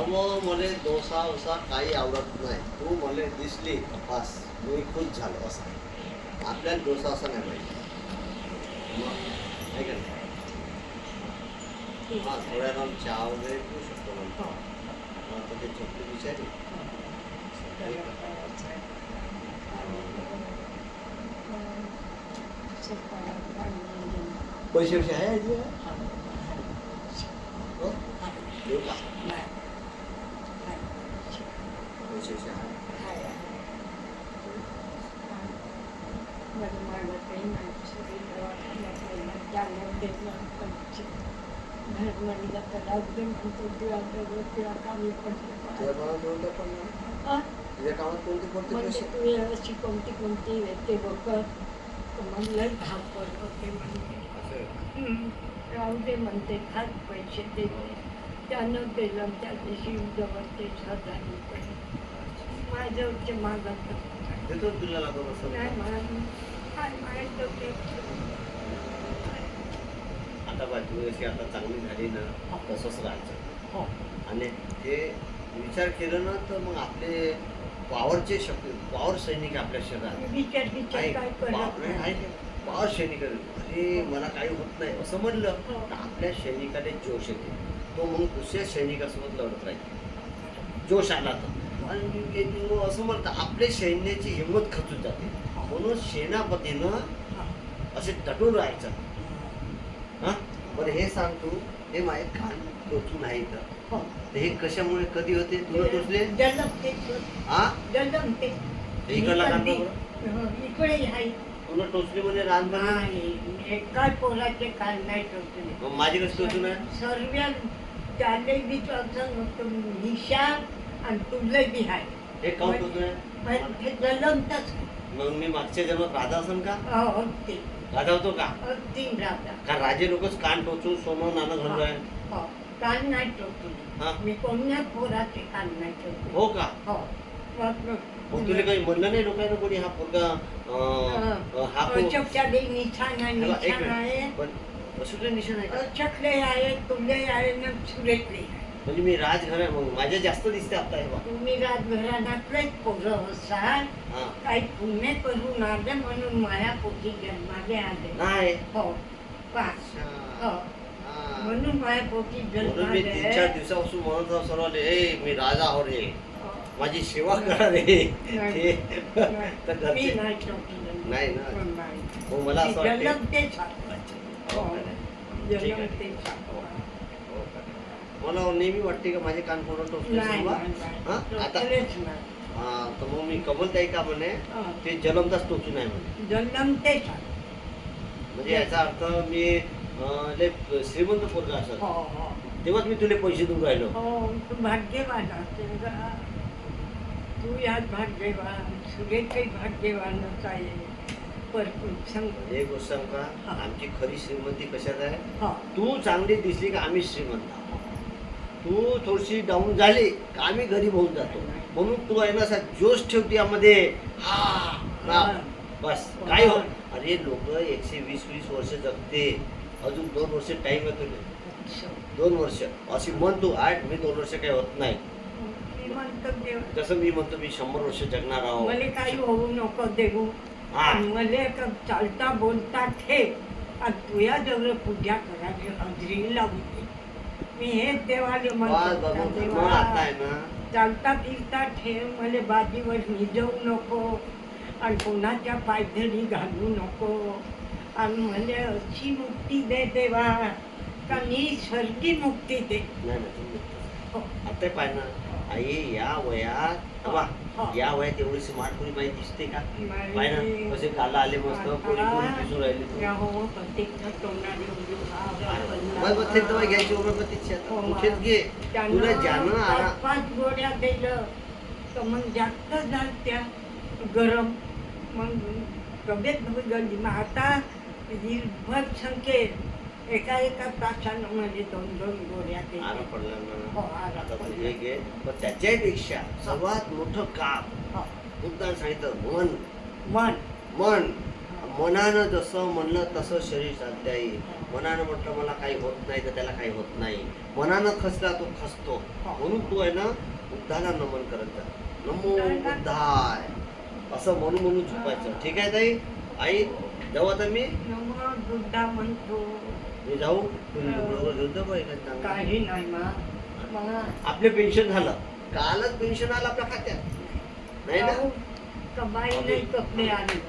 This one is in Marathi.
अहो मला डोसा वसा काही आवडत नाही. तू मला दिसली बस मी खुश झालो असं. आपल्याला डोसा असा नाही पाहिजे मग नाही? हां थोड्या वेळानं चहा वगैरे पिऊ शकतो म्हणतो आता ते चोपडी विचारली पैसे पैसे आहे आजी? हो? देऊ का पैसे पैसे आहे तुझ्या कामात कोणते पण नाही. तुझ्या कामात कोणते कोणते म्हणजे पैसे तू अशी कोणती? कोणती येते बघ. मला धावपळ होते म्हणते. असं. हं, राहू दे म्हणते खात पैसे देते. त्यानं दिलं त्या दिवशी जवळ ते हजार रुपये माझ्यावरचे मागत तुला नाही म्हणून काय माहीत ते आता चांगली झाली ना तसंच राहायचं. हो. आणि ते विचार केलं ना तर मग आपले पॉवरचे शक्ती पॉवर सैनिक आपल्या शरीरात. आहे. पॉवर सैनिक. अरे मला काही होत नाही असं म्हणलं. हो. तर आपल्या सैनिकाने जोश येते. तो मग दुसऱ्या सैनिकासोबत लढत राहील. जोश आला तर. आणि असं म्हणतं आपल्या सैन्याची हिंमत खचून जाते. म्हणून सेनापतीनं असे टटून राहायचं. हा बरं हे सांग तू हे माझे कान टोचून आहे हो तर हे कशामुळे कधी होते? तुला टोचले? हा इकडला कान बघ. इकडे आहे तुला टोचले म्हणजे नाही एका पोराचे काल नाही टोचले. मग माझी कशी टोचून आहे सर्व त्याले बी टोचन होतं निशान आणि तुले बी आहे हे काऊन टोचून आहे पण ते जलमतच मग मी मागच्या जन्मात राधा असन का? होते राधा होतो का? तीन राजा का राजे लोकच कान टोचून सोनं नाणं घालून आहे हो. काल नाही हा. मी कोण्या पोराचे काल नाही टोचले हो का? हो. मग तुला काही म्हणलं नाही लोकांना कोणी? हा पोरगा अं, अं, हा पो- अशोकच्याले निशाण आहे एक निशाण आहे. मिनिट. पण निशाण आहे का? अशोकले आहे तुले आहे ना सुरेखले आहे. म्हणजे मी राजघर आहे मग माझ्या जास्त दिसते आता हे बा तुम्ही राजघराण्यातलेच पोरं असाल हा काही पुण्य करून आले म्हणून माया पोटी जन्माले आले नाही हो पा अच्छा. हो हा. म्हणून माया पोटी म्हणून मी तीन चार दिवसापासून म्हणत होतो सर्वांना ए मी राजा आहो रे हो. माझी सेवा करा रे नाही. ते तर मी घरचे नाही टोकलं. नाही ना. नाही. हो मला असं वाटतं जन्म. हो? ठीक आहे. मला नेहमी वाटते का माझे कान पूर्ण टोचले नाही? नाही, नाही. हा? आता नाही. हा, तर मग मी कमलताई का म्हणे. ते जलमदास टोचून आहे म्हणे जन्म ते साधवा. म्हणजे याचा अर्थ मी लय श्रीमंत पोरगा असत हो हो तेव्हाच मी तुला पैसे देऊन राहिलो हो तू भाग्यवान तू यात भाग्यवान सुरेखही भाग्यवानच आहे परतून संग एक गोष्ट सांग का. आमची खरी श्रीमंती कशात आहे तू चांगली दिसली का आम्ही श्रीमंत. तू थोडीशी डाऊन झाली का आम्ही गरीब होऊन जातो. म्हणून तू आहे ना असा जोश ठेवते यामध्ये. हा बस. काय हो? अरे लोक एकशे वीस वीस वर्ष जगते. अजून दोन वर्ष टाइम आहे तुला. दोन वर्ष. अशी म्हण तू आठ मी दोन वर्ष काही होत नाही. म्हणतो तसं मी म्हणतो मी शंभर वर्ष जगणार आहो मला काही होऊ नको देऊ. हा. मला चालता बोलता ठेव. आणि तुझ्या जवळ पूजा करायची हजरी लावते. मी हेच देवाले म्हणतो चालता फिरता ठेव मला बाजीवर निजवू नको आणि कोणाच्या पायधरी घालू नको. आणि मला अशी मुक्ती दे देवा का मी स्वर्गी मुक्ती दे. नाही नाही हो. आई या वयात बा हो. या वयात एवढी स्मार्ट कोणी बाई दिसते का. पाय ना कसे गाला आले मस्त कोणी कोणी दिसून राहिले तू. हो, हा दवाई घ्यायची होमिओपॅथीची हो, कुठेच घे. तुला ज्यानं पाच गोळ्या दिलं तर मग जास्त झाल त्या गरम. मग तब्येत बिघडली. मग आता निर्भर संख्येत एका एका तासानं म्हणजे दोन दोन दिल्या पडला ना. हो, आता पडला. हे घे. पण त्याच्यापेक्षा सर्वात मोठं काम हो, मुद्दा सांगितलं मन. मन. मन. मनानं जसं म्हणलं तसं शरीर साध्य आहे मनानं म्हटलं मला काही होत नाही तर त्याला काही होत नाही. मनानं खसला तो खसतो म्हणून तू आहे ना बुद्धाला नमन करत जा. नमो बुद्धाय असं म्हणून म्हणून झोपायचं. ठीक आहे ताई? आई जाऊ आता मी नम बुद्धा म्हणतो जाऊ तुम्ही डोकं घेऊन जा बा एखादं चांगलं. काही नाही मा. मला आपले पेन्शन झालं. कालच पेन्शन आलं आपल्या खात्यात. नाही ना? कबाई नाही कपडे आले.